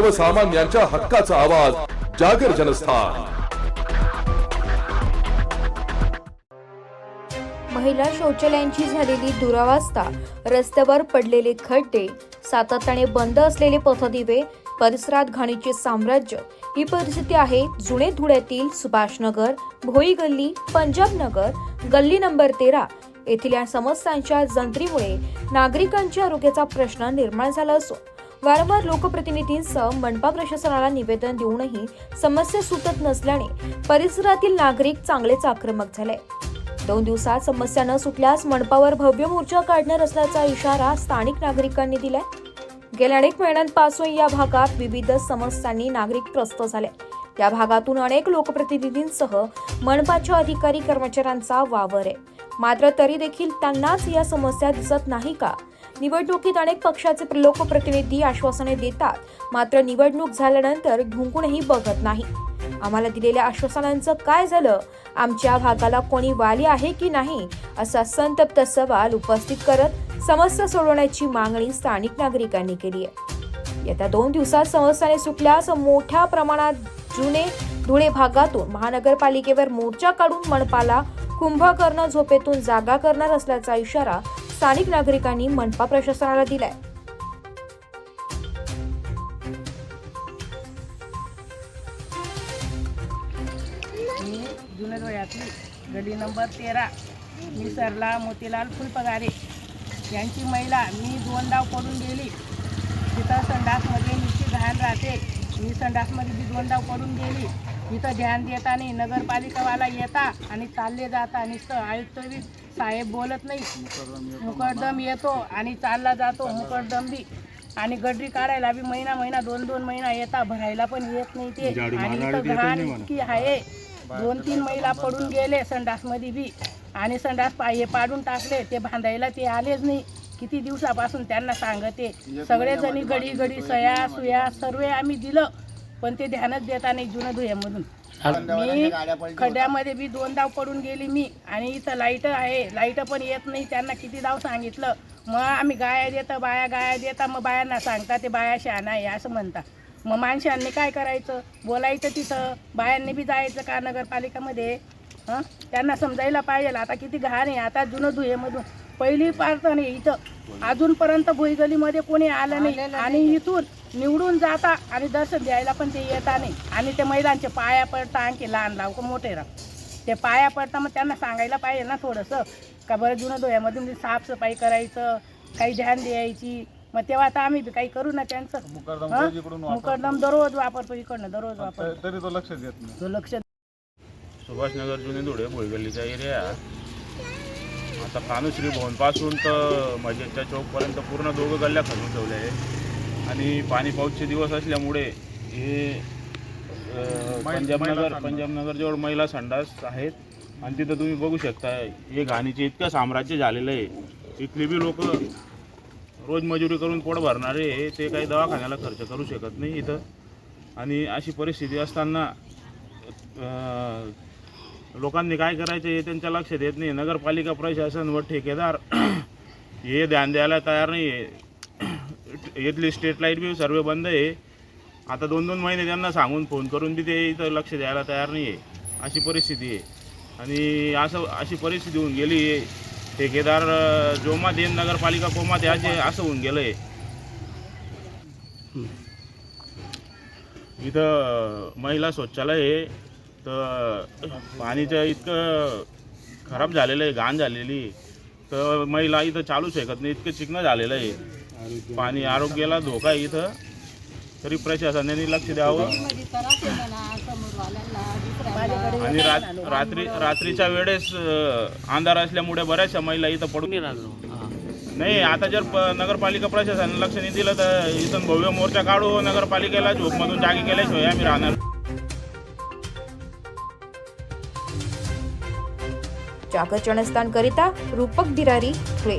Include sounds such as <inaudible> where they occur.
सर्वसामान्यांच्या हक्काचा आवाज जागर जनस्थान. महिला शौचालयांची झालेली दुरावस्था रस्त्यावर पडलेले खड्डे सातत्याने बंद असलेले पथदिवे परिसरात घाणीचे साम्राज्य ही परिस्थिती आहे जुने धुळ्यातील सुभाषनगर भोई गल्ली पंजाब नगर गल्ली नंबर तेरा. येथील या समस्यांच्या जंत्रीमुळे नागरिकांच्या आरोग्याचा प्रश्न निर्माण झाला असून वारंवार लोकप्रतिनिधींसह मनपा प्रशासनाला निवेदन देऊनही समस्या सुटत नसल्याने परिसरातील नागरिक चांगलेच आक्रमक झाले. दोन दिवसात समस्या न सुटल्यास मनपावर भव्य मोर्चा काढणार असल्याचा इशारा स्थानिक नागरिकांनी दिलाय. गेल्या अनेक महिन्यांपासून या भागात विविध समस्यांनी नागरिक त्रस्त झाले. या भागातून अनेक लोकप्रतिनिधींसह मनपाच्या अधिकारी कर्मचाऱ्यांचा वावर आहे. मात्र तरी देखील त्यांनाच या समस्या दिसत नाही का? निवडणुकीत अनेक पक्षाचे लोकप्रतिनिधी आश्वासने देतात. मात्र निवडणूक झाल्यानंतर ढुंकूनही बघत नाही. आम्हाला दिलेल्या आश्वासनांचं काय झालं? आमच्या भागाला कोणी वाली आहे की नाही? असा संतप्त सवाल उपस्थित करत समस्या सोडवण्याची मागणी स्थानिक नागरिकांनी केली आहे. येत्या दोन दिवसात समस्याने सुटल्यास मोठ्या प्रमाणात जुने धुळे भागातून महानगरपालिकेवर मोर्चा काढून मनपाला कुंभकर्ण झोपेतून जागा करणार असल्याचा इशारा स्थानिक नागरिकांनी मनपा प्रशासनाला दिलाय. मी जुने डोळ्यातली गली नंबर तेरा मी सरला मोतीलाल फुलपगारे यांची महिला मी दोन डाव पडून गेली. तिथं संडासमध्ये नुसती घाण राहते. मी संडासमध्ये मी दोन डाव पडून गेली. तिथं ध्यान देता नाही नगरपालिकावाला येता आणि चालले जाता. नुसतं आयुक्त बी साहेब बोलत नाही. मुकरदम येतो आणि चालला जातो मुकरदम बी आणि गडरी काढायला बी महिना महिना दोन दोन महिना येता. भरायला पण येत नाही ते. आणि इथं घाण इतकी आहे. दोन तीन महिला पडून गेले संडासमध्ये बी. आणि संडास पा हे पाडून टाकले. ते बांधायला ते आलेच नाही. किती दिवसापासून त्यांना सांगते. सगळेजणी गडी गडी सया सुया सर्व आम्ही दिलं. पण ते ध्यानच देता नाही जुनं धुयामधून. मी खड्ड्यामध्ये बी दोन डाव पडून गेली मी आणि इथं लाइट आहे. लाइट पण येत नाही. त्यांना किती डाव सांगितलं? मग आम्ही गाया देतं बाया गाया देता. मग बायांना सांगता ते बाया शहाणा आहे असं म्हणता. मग माणसांनी काय करायचं? बोलायचं तिथं. बायांनी बी जायचं का नगरपालिकामध्ये? हं? त्यांना समजायला पाहिजे. आता किती घाण आहे. आता जुनं धुयेमधून. पहिली पार्ट नाही इथं. अजूनपर्यंत भुईगलीमध्ये कोणी आलं नाही. आणि इथून निवडून जाता आणि दर्शन द्यायला पण ते येता नाही. आणि ते महिलांचे पाया पडता आणखी लहान लाव का मोठे राव. ते पाया पडता मग त्यांना सांगायला पाहिजे ना थोडंसं. का बरं जुनं डोळ्यामधून साफसफाई करायचं काही ध्यान द्यायची. मग तेव्हा आता आम्ही बी काही करू ना त्यांचं? मुकरदम दररोज वापरतो इकडनं दररोज वापरतो. तरी तो लक्ष देत नाही. तो लक्ष सुभाषनगर जुने धुळे भोईगल्लीचा एरिया. आता कानुश्री भवनपासून तर मजेच्या चौकपर्यंत पूर्ण दोघं गल्ल्या खणून ठेवले आहे आणि पाणी पाऊसचे दिवस असल्यामुळे हे अं, पंजाबनगर पंजाबनगरजवळ महिला संडास आहेत. आणि तिथं तुम्ही बघू शकता हे घाणीचे इतकं साम्राज्य झालेलं आहे. इथली बी लोक रोज मजुरी करून पोट भरणारे आहे, ते काही दवाखान्याला खर्च करू शकत नाही इथं. आणि अशी परिस्थिती असताना लोकांनी काय करायचं हे त्यांच्या लक्षात येत नाही. नगरपालिका प्रशासन व ठेकेदार <clears throat> हे ध्यान द्यायला तयार नाही आहे. <clears throat> इथली स्ट्रीट लाइट बी सर्व बंद आहे. आता दोन दोन महिने त्यांना सांगून फोन करून बी ते इथं लक्ष द्यायला तयार नाही आहे. अशी परिस्थिती आहे. आणि असं अशी परिस्थिती होऊन गेली आहे ठेकेदार जोमा देन नगरपालिका कोमा द्याचे असं होऊन गेलं आहे इथं महिला शौचालय आहे. तर पाणीचं इतकं खराब झालेलं आहे घाण झालेली. तर महिला इथं चालू शकत नाही इतकं चिकनं झालेलं आहे. पाणी आरोग्याला धोका आहे इथं. तरी प्रशासनाने लक्ष द्यावं. आणि रात रात्री रात्रीच्या वेळेस अंधार असल्यामुळे बऱ्याचशा महिला इथं पडून नाही आता जर नगरपालिका प्रशासनाने लक्ष नाही दिलं तर इथून भव्य मोर्चा काढू नगरपालिकेला झोपमधून जागी केल्याशिवाय आम्ही राहणार. जागरण करिता रूपक बिरारी धुळे